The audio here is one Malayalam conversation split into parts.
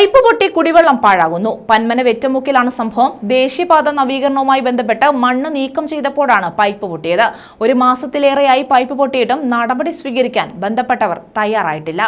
പൈപ്പ് പൊട്ടി കുടിവെള്ളം പാഴാകുന്നു. പന്മന വെറ്റമുക്കിലാണ് സംഭവം. ദേശീയപാത നവീകരണവുമായി ബന്ധപ്പെട്ട് മണ്ണ് നീക്കം ചെയ്തപ്പോഴാണ് പൈപ്പ് പൊട്ടിയത്. ഒരു മാസത്തിലേറെയായി പൈപ്പ് പൊട്ടിയിട്ടും നടപടി സ്വീകരിക്കാൻ ബന്ധപ്പെട്ടവർ തയ്യാറായിട്ടില്ല.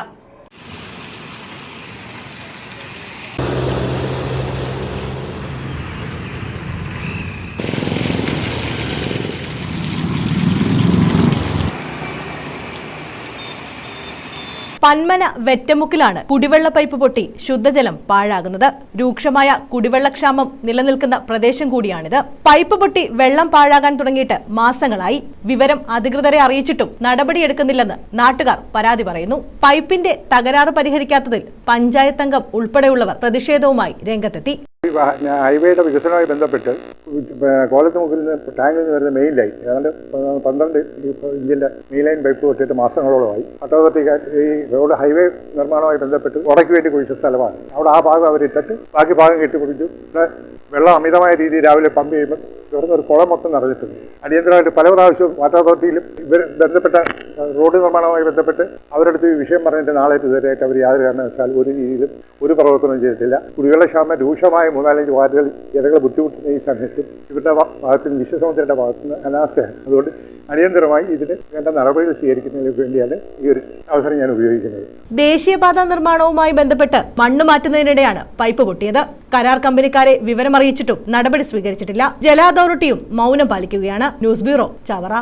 പന്മന വെറ്റമുക്കിലാണ് കുടിവെള്ള പൈപ്പ് പൊട്ടി ശുദ്ധജലം പാഴാകുന്നത്. രൂക്ഷമായ കുടിവെള്ളക്ഷാമം നിലനിൽക്കുന്ന പ്രദേശം കൂടിയാണിത്. പൈപ്പ് പൊട്ടി വെള്ളം പാഴാകാൻ തുടങ്ങിയിട്ട് മാസങ്ങളായി. വിവരം അധികൃതരെ അറിയിച്ചിട്ടും നടപടിയെടുക്കുന്നില്ലെന്ന് നാട്ടുകാർ പരാതി പറയുന്നു. പൈപ്പിന്റെ തകരാറ് പരിഹരിക്കാത്തതിൽ പഞ്ചായത്ത് അംഗം ഉൾപ്പെടെയുള്ളവർ പ്രതിഷേധവുമായി രംഗത്തെത്തി. ഹൈവേയുടെ വികസനവുമായി ബന്ധപ്പെട്ട് കോലത്തുമുക്കിൽ നിന്ന് ടാങ്കിൽ നിന്ന് വരുന്ന മെയിൻ ലൈൻ ഏതാണ്ട് പന്ത്രണ്ട് ഇഞ്ചിന്റെ മെയിൻ ലൈൻ പൈപ്പ് പൊട്ടിയിട്ട് മാസങ്ങളോളമായി. അതോറിറ്റിക്കാർ ഈ റോഡ് ഹൈവേ നിർമ്മാണവുമായി ബന്ധപ്പെട്ട് ഉടയ്ക്ക് വേണ്ടി കുഴിച്ച സ്ഥലമാണ്. അവിടെ ആ ഭാഗം അവരിട്ടിട്ട് ബാക്കി ഭാഗം കെട്ടിപ്പിടിച്ചു. വെള്ളം അമിതമായ രീതിയിൽ രാവിലെ പമ്പ് ചെയ്യുമ്പോൾ തുറന്ന ഒരു കുളം മൊത്തം നിറഞ്ഞിട്ടുണ്ട്. അടിയന്തരമായിട്ട് പല പ്രാവശ്യവും വാട്ടർ അതോറിറ്റിയിലും ഇവർ ബന്ധപ്പെട്ട റോഡ് നിർമ്മാണവുമായി ബന്ധപ്പെട്ട് അവരടുത്ത് ഈ വിഷയം പറഞ്ഞിട്ട് നാളെ ഇതുവരെയായിട്ട് അവർ യാതൊരു കാരണവശാൽ ഒരു രീതിയിലും ഒരു പ്രവർത്തനവും ചെയ്തിട്ടില്ല. കുടിവെള്ളക്ഷാമം രൂക്ഷമായ മൂന്നാലഞ്ച് വാർഡുകൾ ജനങ്ങൾ ബുദ്ധിമുട്ടുന്ന ഈ സമയത്തും ഇവരുടെ ഭാ- ഭാഗത്ത് നിന്ന് വിശ്വസമുദ്രയുടെ ഭാഗത്ത് നിന്ന് അനാസ്ഥയാണ്. അതുകൊണ്ട് അടിയന്തരമായി ഇതിന് വേണ്ട നടപടികൾ സ്വീകരിക്കുന്നതിന് വേണ്ടിയാണ് ഈ ഒരു അവസരം ഞാൻ ഉപയോഗിക്കുന്നത്. ദേശീയപാത നിർമ്മാണവുമായി ബന്ധപ്പെട്ട് മണ്ണ് മാറ്റുന്നതിനിടെയാണ് പൈപ്പ് പൊട്ടിയത്. കരാർ കമ്പനിക്കാരെ വിവരമറിയിച്ചിട്ടും നടപടി സ്വീകരിച്ചിട്ടില്ല. ജല അതോറിറ്റിയും മൗനം പാലിക്കുകയാണ്. News bureau Chavara.